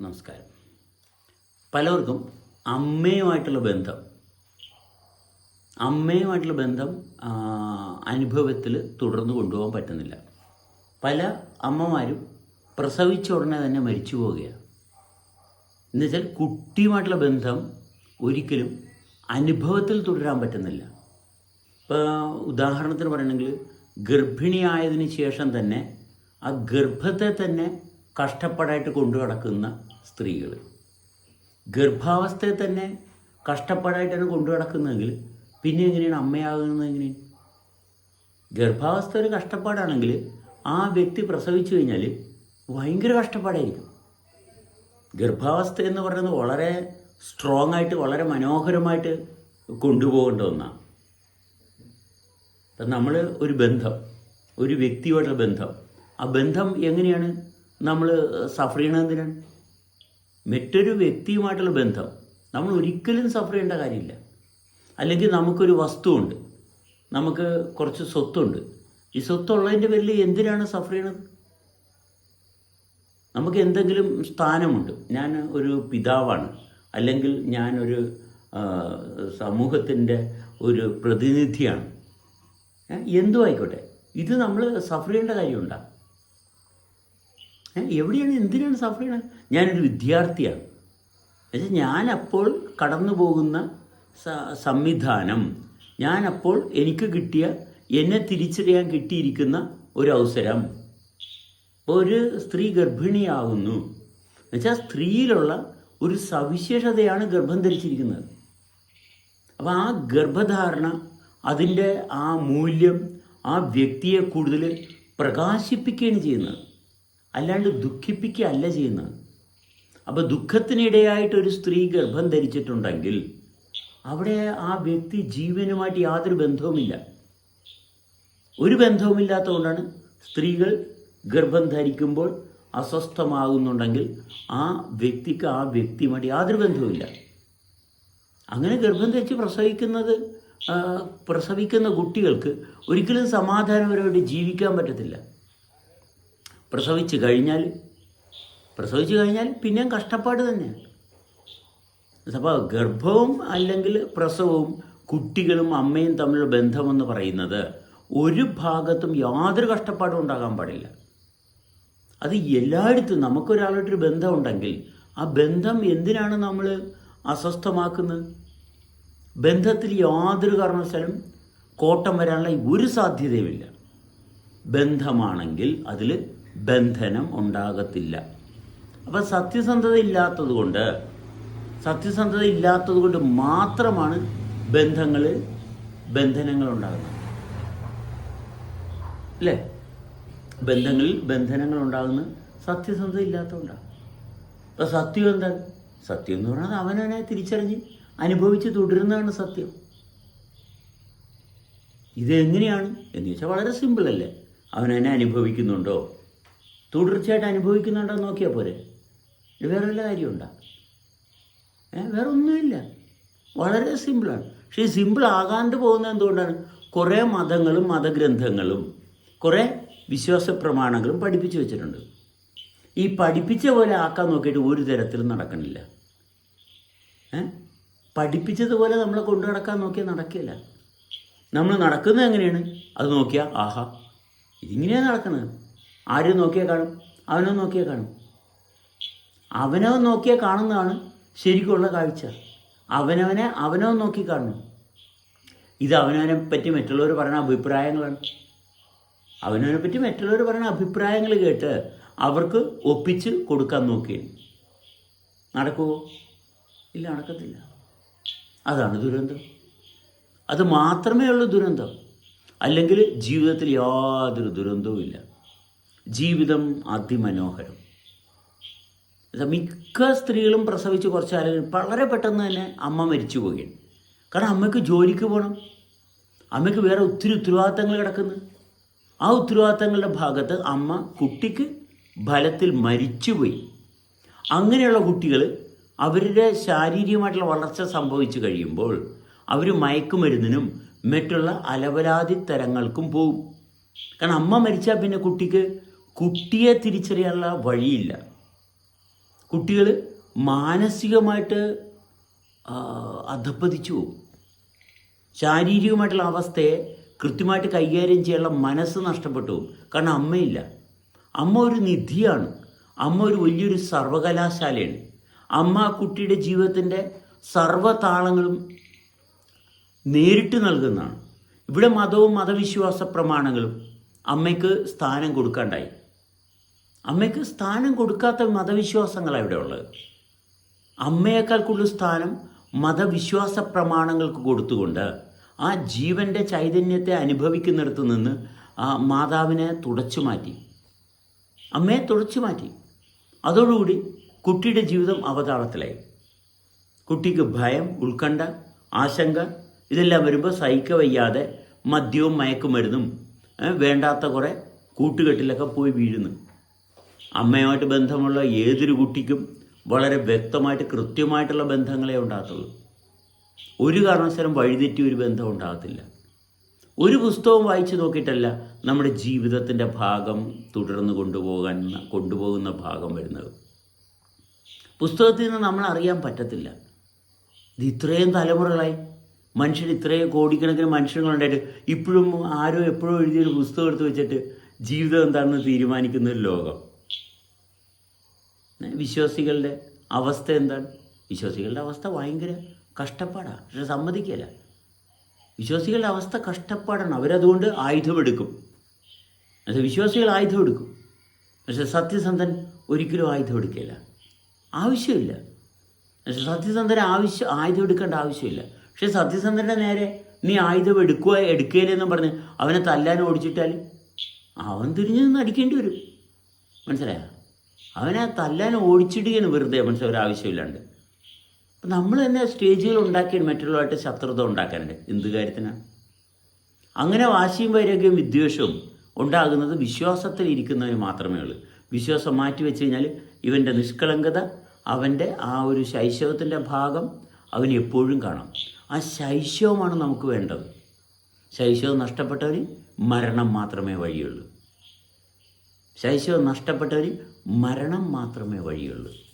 നമസ്കാരം. പലർക്കും അമ്മയുമായിട്ടുള്ള ബന്ധം അമ്മയുമായിട്ടുള്ള ബന്ധം അനുഭവത്തിൽ തുടർന്ന് കൊണ്ടുപോകാൻ പറ്റുന്നില്ല. പല അമ്മമാരും പ്രസവിച്ച ഉടനെ തന്നെ മരിച്ചു പോവുകയാണ്. എന്നുവെച്ചാൽ കുട്ടിയുമായിട്ടുള്ള ബന്ധം ഒരിക്കലും അനുഭവത്തിൽ തുടരാൻ പറ്റുന്നില്ല. ഇപ്പോൾ ഉദാഹരണത്തിന് പറയണമെങ്കിൽ ഗർഭിണിയായതിനു ശേഷം തന്നെ ആ ഗർഭത്തെ തന്നെ കഷ്ടപ്പാടായിട്ട് കൊണ്ടു നടക്കുന്ന സ്ത്രീകൾ. ഗർഭാവസ്ഥയെ തന്നെ കഷ്ടപ്പാടായിട്ടാണ് കൊണ്ടു നടക്കുന്നതെങ്കിൽ പിന്നെ എങ്ങനെയാണ് അമ്മയാകുന്നത് എങ്ങനെ? ഗർഭാവസ്ഥ ഒരു കഷ്ടപ്പാടാണെങ്കിൽ ആ വ്യക്തി പ്രസവിച്ചു കഴിഞ്ഞാൽ ഭയങ്കര കഷ്ടപ്പാടായിരിക്കും. ഗർഭാവസ്ഥ എന്ന് പറയുന്നത് വളരെ സ്ട്രോങ് ആയിട്ട് വളരെ മനോഹരമായിട്ട് കൊണ്ടുപോകേണ്ട ഒന്നാണ്. നമ്മൾ ഒരു ബന്ധം ഒരു വ്യക്തിയോടുള്ള ബന്ധം. ആ ബന്ധം എങ്ങനെയാണ്? നമ്മൾ സഫർ ചെയ്യണത് എന്തിനാണ്? മറ്റൊരു വ്യക്തിയുമായിട്ടുള്ള ബന്ധം. നമ്മൾ ഒരിക്കലും സഫർ ചെയ്യേണ്ട കാര്യമില്ല. അല്ലെങ്കിൽ നമുക്കൊരു വസ്തുവുണ്ട്. നമുക്ക് കുറച്ച് സ്വത്തുണ്ട്. ഈ സ്വത്തുള്ളതിന്റെ പേരിൽ എന്തിനാണ് സഫർ ചെയ്യണത്? നമുക്ക് എന്തെങ്കിലും സ്ഥാനമുണ്ട്. ഞാൻ ഒരു പിതാവാണ്. അല്ലെങ്കിൽ ഞാനൊരു സമൂഹത്തിന്റെ ഒരു പ്രതിനിധിയാണ്. എന്തുമായിക്കോട്ടെ ഇത് നമ്മൾ സഫർ ചെയ്യേണ്ട കാര്യമുണ്ടോ. ഏ, എവിടെയാണ്? എന്തിനാണ് സഫർ ചെയ്യണത് ഞാനൊരു വിദ്യാർത്ഥിയാണ്. എന്നുവെച്ചാൽ ഞാനപ്പോൾ കടന്നു പോകുന്ന സംവിധാനം ഞാനപ്പോൾ എനിക്ക് കിട്ടിയ എന്നെ തിരിച്ചറിയാൻ കിട്ടിയിരിക്കുന്ന ഒരു അവസരം ഇപ്പോൾ ഒരു സ്ത്രീ ഗർഭിണിയാകുന്നു. എന്നുവെച്ചാൽ സ്ത്രീയിലുള്ള ഒരു സവിശേഷതയാണ് ഗർഭം ധരിച്ചിരിക്കുന്നത്. അപ്പോൾ ആ ഗർഭധാരണ അതിന്റെ ആ മൂല്യം ആ വ്യക്തിയെ കൂടുതൽ പ്രകാശിപ്പിക്കുകയാണ് ചെയ്യുന്നത്. അല്ലാണ്ട് ദുഃഖിപ്പിക്കുകയല്ല ചെയ്യുന്നത്. അപ്പോൾ ദുഃഖത്തിനിടയായിട്ട് ഒരു സ്ത്രീ ഗർഭം ധരിച്ചിട്ടുണ്ടെങ്കിൽ അവിടെ ആ വ്യക്തി ജീവനുമായിട്ട് യാതൊരു ബന്ധവുമില്ല. ഒരു ബന്ധവുമില്ലാത്തതുകൊണ്ടാണ് സ്ത്രീകൾ ഗർഭം ധരിക്കുമ്പോൾ അസ്വസ്ഥമാകുന്നുണ്ടെങ്കിൽ ആ വ്യക്തിക്ക് ആ വ്യക്തിയുമായിട്ട് യാതൊരു ബന്ധവുമില്ല. അങ്ങനെ ഗർഭം ധരിച്ച് പ്രസവിക്കുന്നത് പ്രസവിക്കുന്ന കുട്ടികൾക്ക് ഒരിക്കലും സമാധാനപരമായിട്ട് ജീവിക്കാൻ പറ്റത്തില്ല. പ്രസവിച്ച് കഴിഞ്ഞാൽ പ്രസവിച്ച് കഴിഞ്ഞാൽ പിന്നെയും കഷ്ടപ്പാട് തന്നെയാണ് അപ്പോൾ ഗർഭവും അല്ലെങ്കിൽ പ്രസവവും കുട്ടികളും അമ്മയും തമ്മിലുള്ള ബന്ധമെന്ന് പറയുന്നത് ഒരു ഭാഗത്തും യാതൊരു കഷ്ടപ്പാടും ഉണ്ടാകാൻ പാടില്ല. അത് എല്ലായിടത്തും നമുക്കൊരാളായിട്ടൊരു ബന്ധമുണ്ടെങ്കിൽ ആ ബന്ധം എന്തിനാണ് നമ്മൾ അസ്വസ്ഥമാക്കുന്നത്? ബന്ധത്തിൽ യാതൊരു കാരണവശാലും കോട്ടം വരാനുള്ള ഒരു സാധ്യതയുമില്ല. ബന്ധമാണെങ്കിൽ അതിൽ ബന്ധനം ഉണ്ടാകത്തില്ല. അപ്പം സത്യസന്ധത ഇല്ലാത്തത് കൊണ്ട് സത്യസന്ധത ഇല്ലാത്തത് കൊണ്ട് മാത്രമാണ് ബന്ധങ്ങളിൽ ബന്ധനങ്ങൾ ഉണ്ടാകുന്നത്. അല്ലേ? ബന്ധങ്ങളിൽ ബന്ധനങ്ങൾ ഉണ്ടാകുന്നത് സത്യസന്ധത ഇല്ലാത്തതുകൊണ്ടാണ്. അപ്പം സത്യം എന്താണ്? സത്യം എന്ന് പറഞ്ഞാൽ അവനവനെ തിരിച്ചറിഞ്ഞ് അനുഭവിച്ച് തുടരുന്നതാണ് സത്യം. ഇതെങ്ങനെയാണ്? എന്ന് ചോദിച്ചാൽ വളരെ സിമ്പിളല്ലേ അവനെന്നെ അനുഭവിക്കുന്നുണ്ടോ? തുടർച്ചയായിട്ട് അനുഭവിക്കുന്നുണ്ടോ നോക്കിയാൽ പോരെ. വേറെ വല്ല കാര്യമുണ്ടോ? വേറെ ഒന്നുമില്ല. വളരെ സിമ്പിളാണ്. പക്ഷേ ഈ സിമ്പിൾ ആകാണ്ട് പോകുന്നത് എന്തുകൊണ്ടാണ്? കുറേ മതങ്ങളും മതഗ്രന്ഥങ്ങളും കുറേ വിശ്വാസ പ്രമാണങ്ങളും പഠിപ്പിച്ചു വെച്ചിട്ടുണ്ട്. ഈ പഠിപ്പിച്ച പോലെ ആക്കാൻ നോക്കിയിട്ട് ഒരു തരത്തിലും നടക്കണില്ല. പഠിപ്പിച്ചതുപോലെ നമ്മളെ കൊണ്ടു നടക്കാൻ നോക്കിയാൽ നടക്കില്ല. നമ്മൾ നടക്കുന്നത് എങ്ങനെയാണ്? അത് നോക്കിയാൽ ആഹാ ഇതിങ്ങനെയാണ് നടക്കുന്നത് ആരും നോക്കിയാൽ കാണും? അവനോ നോക്കിയാൽ കാണും. അവനോ നോക്കിയാൽ കാണുന്നതാണ് ശരിക്കുള്ള കാഴ്ച. അവനവനെ അവനോ നോക്കി കാണണം ഇത് അവനവനെ പറ്റി മറ്റുള്ളവർ പറയുന്ന അഭിപ്രായങ്ങളാണ്. അവനവനെ പറ്റി മറ്റുള്ളവർ പറയുന്ന അഭിപ്രായങ്ങൾ കേട്ട് അവർക്ക് ഒപ്പിച്ച് കൊടുക്കാൻ നോക്കിയാണ് നടക്കുമോ ഇല്ല നടക്കത്തില്ല. അതാണ് ദുരന്തം. അത് മാത്രമേ ഉള്ളൂ ദുരന്തം. അല്ലെങ്കിൽ ജീവിതത്തിൽ യാതൊരു ദുരന്തവും ഇല്ല ജീവിതം അതിമനോഹരം. മിക്ക സ്ത്രീകളും പ്രസവിച്ച് കുറച്ചാലും വളരെ പെട്ടെന്ന് തന്നെ അമ്മ മരിച്ചു പോവുകയാണ്. കാരണം അമ്മയ്ക്ക് ജോലിക്ക് പോകണം അമ്മയ്ക്ക് വേറെ ഒത്തിരി ഉത്തരവാദിത്തങ്ങൾ കിടക്കുന്നു. ആ ഉത്തരവാദിത്തങ്ങളുടെ ഭാഗത്ത് അമ്മ കുട്ടിക്ക് ഫലത്തിൽ മരിച്ചുപോയി അങ്ങനെയുള്ള കുട്ടികൾ അവരുടെ ശാരീരികമായിട്ടുള്ള വളർച്ച സംഭവിച്ചു കഴിയുമ്പോൾ അവർ മയക്കുമരുന്നിനും മറ്റുള്ള അലവലാതി തരങ്ങൾക്കും പോകും കാരണം അമ്മ മരിച്ചാൽ പിന്നെ കുട്ടിക്ക് കുട്ടിയെ തിരിച്ചറിയാനുള്ള വഴിയില്ല. കുട്ടികൾ മാനസികമായിട്ട് അധപ്പതിച്ചു പോകും. ശാരീരികമായിട്ടുള്ള അവസ്ഥയെ കൃത്യമായിട്ട് കൈകാര്യം ചെയ്യാനുള്ള മനസ്സ് നഷ്ടപ്പെട്ടു പോകും. കാരണം അമ്മയില്ല. അമ്മ ഒരു നിധിയാണ്. അമ്മ ഒരു വലിയൊരു സർവകലാശാലയാണ്. അമ്മ കുട്ടിയുടെ ജീവിതത്തിന്റെ സർവതാളങ്ങളും നേരിട്ട് നൽകുന്നതാണ്. ഇവിടെ മതവും മതവിശ്വാസ പ്രമാണങ്ങളും അമ്മയ്ക്ക് സ്ഥാനം കൊടുക്കാണ്ടായി. അമ്മയ്ക്ക് സ്ഥാനം കൊടുക്കാത്ത മതവിശ്വാസങ്ങളാണ് ഇവിടെ ഉള്ളത്. അമ്മയേക്കാൾ കൂടുതൽ സ്ഥാനം മതവിശ്വാസ പ്രമാണങ്ങൾക്ക് കൊടുത്തുകൊണ്ട് ആ ജീവന്റെ ചൈതന്യത്തെ അനുഭവിക്കുന്നിടത്ത് നിന്ന് ആ മാതാവിനെ തുടച്ചു മാറ്റി. അമ്മയെ തുടച്ചു മാറ്റി. അതോടുകൂടി കുട്ടിയുടെ ജീവിതം അവതാളത്തിലായി. കുട്ടിക്ക് ഭയം ഉത്കണ്ഠ ആശങ്ക ഇതെല്ലാം വരുമ്പോൾ സഹിക്ക വയ്യാതെ മദ്യവും മയക്കുമരുന്നും വേണ്ടാത്ത കുറേ കൂട്ടുകെട്ടിലൊക്കെ പോയി വീഴുന്നു. അമ്മയുമായിട്ട് ബന്ധമുള്ള ഏതൊരു കുട്ടിക്കും വളരെ വ്യക്തമായിട്ട് കൃത്യമായിട്ടുള്ള ബന്ധങ്ങളെ ഉണ്ടാകത്തുള്ളൂ. ഒരു കാരണവശാലും വഴിതെറ്റി ഒരു ബന്ധം ഉണ്ടാകത്തില്ല. ഒരു പുസ്തകം വായിച്ചു നോക്കിയിട്ടല്ല നമ്മുടെ ജീവിതത്തിന്റെ ഭാഗം തുടർന്ന് കൊണ്ടുപോകാൻ കൊണ്ടുപോകുന്ന ഭാഗം വരുന്നത്. പുസ്തകത്തിൽ നിന്ന് നമ്മൾ അറിയാൻ പറ്റത്തില്ല. ഇത് ഇത്രയും തലമുറകളായി. മനുഷ്യർ ഇത്രയും കോടിക്കണക്കിന് മനുഷ്യങ്ങളുണ്ടായിട്ട് ഇപ്പോഴും ആരോ എപ്പോഴും എഴുതിയൊരു പുസ്തകം എടുത്ത് വെച്ചിട്ട് ജീവിതം എന്താണെന്ന് തീരുമാനിക്കുന്ന ഒരു ലോകം. വിശ്വാസികളുടെ അവസ്ഥ എന്താണ്? വിശ്വാസികളുടെ അവസ്ഥ ഭയങ്കര കഷ്ടപ്പാടാണ് പക്ഷെ സമ്മതിക്കില്ല വിശ്വാസികളുടെ അവസ്ഥ കഷ്ടപ്പാടാണ്. അവരതുകൊണ്ട് ആയുധമെടുക്കും പക്ഷേ വിശ്വാസികൾ ആയുധമെടുക്കും പക്ഷെ സത്യസന്ധൻ ഒരിക്കലും ആയുധമെടുക്കില്ല ആവശ്യമില്ല. പക്ഷെ സത്യസന്ധന് ആവശ്യം ആയുധം എടുക്കേണ്ട ആവശ്യമില്ല. പക്ഷെ സത്യസന്ധന്റെ നേരെ നീ ആയുധം എടുക്കുക എടുക്കുകയില്ലെന്നും പറഞ്ഞ് അവനെ തല്ലാൻ ഓടിച്ചിട്ടാൽ അവൻ തിരിഞ്ഞു നിന്ന് അടിക്കേണ്ടി വരും. മനസ്സിലായോ? അവനെ തല്ലാൻ ഓടിച്ചിടുകയാണ് വെറുതെ. മനസ്സിൽ ഒരാവശ്യമില്ലാണ്ട്. അപ്പം നമ്മൾ തന്നെ സ്റ്റേജുകൾ ഉണ്ടാക്കിയാണ് മറ്റുള്ളവരായിട്ട് ശത്രുത ഉണ്ടാക്കാനുണ്ട് എന്ത് കാര്യത്തിനാണ് അങ്ങനെ വാശിയും വൈരാഗ്യവും വിദ്വേഷവും ഉണ്ടാകുന്നത് വിശ്വാസത്തിൽ ഇരിക്കുന്നവന് മാത്രമേ ഉള്ളൂ. വിശ്വാസം മാറ്റി വെച്ച് കഴിഞ്ഞാൽ ഇവന്റെ നിഷ്കളങ്കത അവന്റെ ആ ഒരു ശൈശവത്തിന്റെ ഭാഗം അവൻ എപ്പോഴും കാണാം. ആ ശൈശവമാണ് നമുക്ക് വേണ്ടത്. ശൈശവം നഷ്ടപ്പെട്ടവന് മരണം മാത്രമേ വഴിയുള്ളൂ. ശൈശവം നഷ്ടപ്പെട്ടവന് മരണം മാത്രമേ വഴിയുള്ളൂ.